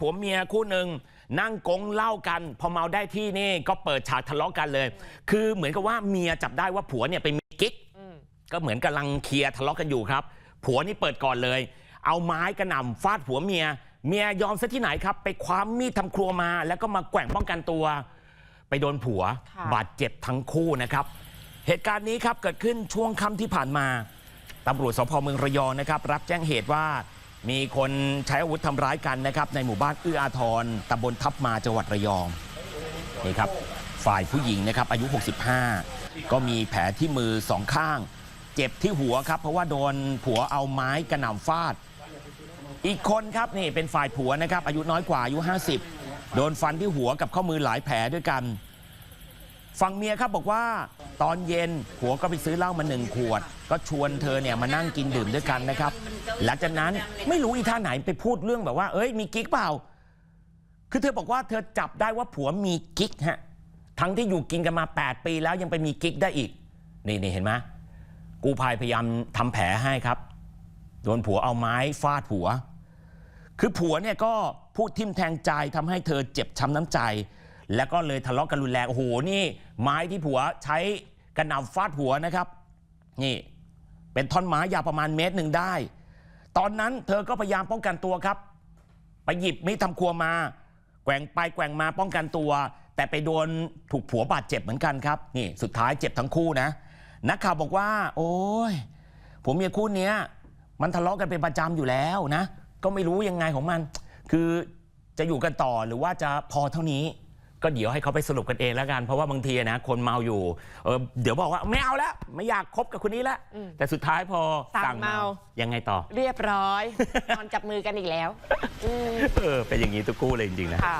ผัวเมียคู่หนึ่งนั่งกงเหล้ากัน พอเมาได้ที่นี่ก็เปิดฉากทะเลาะกันเลย คือเหมือนกับว่าเมียจับได้ว่าผัวเนี่ยไปมีกิ๊กก็เหมือนกำลังเคลียร์ทะเลาะกันอยู่ครับ ผัวนี่เปิดก่อนเลย เอาไม้กระหน่ำฟาดผัวเมีย เมียยอมซะที่ไหนครับ ไปคว้ามีดทำครัวมา แล้วก็มาแกว่งป้องกันตัว ไปโดนผัวค่ะบาดเจ็บทั้งคู่นะครับ เหตุการณ์นี้ครับเกิดขึ้นช่วงค่ำที่ผ่านมาตำรวจสพเมืองระยองนะครับ รับแจ้งเหตุว่า มีคนใช้อาวุธทำร้ายกันนะครับ ในหมู่บ้านเอื้ออาทรตำบลทับมาจังหวัดระยองนี่ครับฝ่ายผู้หญิงนะครับอายุ 65 ก็มีแผลที่มือสองข้าง เจ็บที่หัวครับ เพราะว่าโดนผัวเอาไม้กระหน่ำฟาด อีกคนครับนี่เป็นฝ่ายผัวนะครับอายุน้อยกว่าอายุ 50 โดนฟันที่หัวกับข้อมือหลายแผลด้วยกัน ฝั่งเมียครับบอกว่าตอนเย็นผัวก็ไปซื้อเหล้ามาหนึ่งขวด ก็ชวนเธอเนี่ยมานั่งกินดื่มด้วยกันนะครับ หลังจากนั้นไม่รู้อีท่าไหนไปพูดเรื่องแบบว่า เอ้ยมีกิ๊กเปล่า คือเธอบอกว่าเธอจับได้ว่าผัวมีกิ๊กฮะทั้งที่อยู่กินกันมา 8 ปีแล้วยังไปมีกิ๊กได้อีก นี่นี่เห็นไหมกูภัยพยายามทำแผลให้ครับ โดนผัวเอาไม้ฟาดผัว คือผัวเนี่ยก็พูดทิ่มแทงใจทำให้เธอเจ็บช้ำน้ำใจ แล้วก็เลยทะเลาะกันรุนแรงโอ้โหนี่ ไม้ที่ผัวใช้กระหน่ำฟาดหัวนะครับ นี่ เป็นท่อนไม้ยาวประมาณเมตรหนึ่งได้ ตอนนั้นเธอก็พยายามป้องกันตัวครับ ไปหยิบมีดทำครัวมา แกว่งไปแกว่งมาป้องกันตัว แต่ไปโดนถูกผัวบาดเจ็บเหมือนกันครับนี่สุดท้ายเจ็บทั้งคู่นะนักข่าวบอกว่า โอ้ยผมเมียคู่นี้มันทะเลาะกันเป็นประจำอยู่แล้วนะ ก็ไม่รู้ยังไงของมัน คือจะอยู่กันต่อหรือว่าจะพอเท่านี้ ก็เดี๋ยวให้เขาไปสรุปกันเองแล้วกัน เพราะว่าบางทีนะคนเมาอยู่เออเดี๋ยวบอกว่าไม่เอาแล้วไม่อยากคบกับคนนี้แล้วอืมแต่สุดท้ายพอสั่งเมายังไงต่อ เรียบร้อยนอนจับมือกันอีกแล้วอืมเออเป็นอย่างนี้ทุกคู่เลยจริงๆนะค่ะ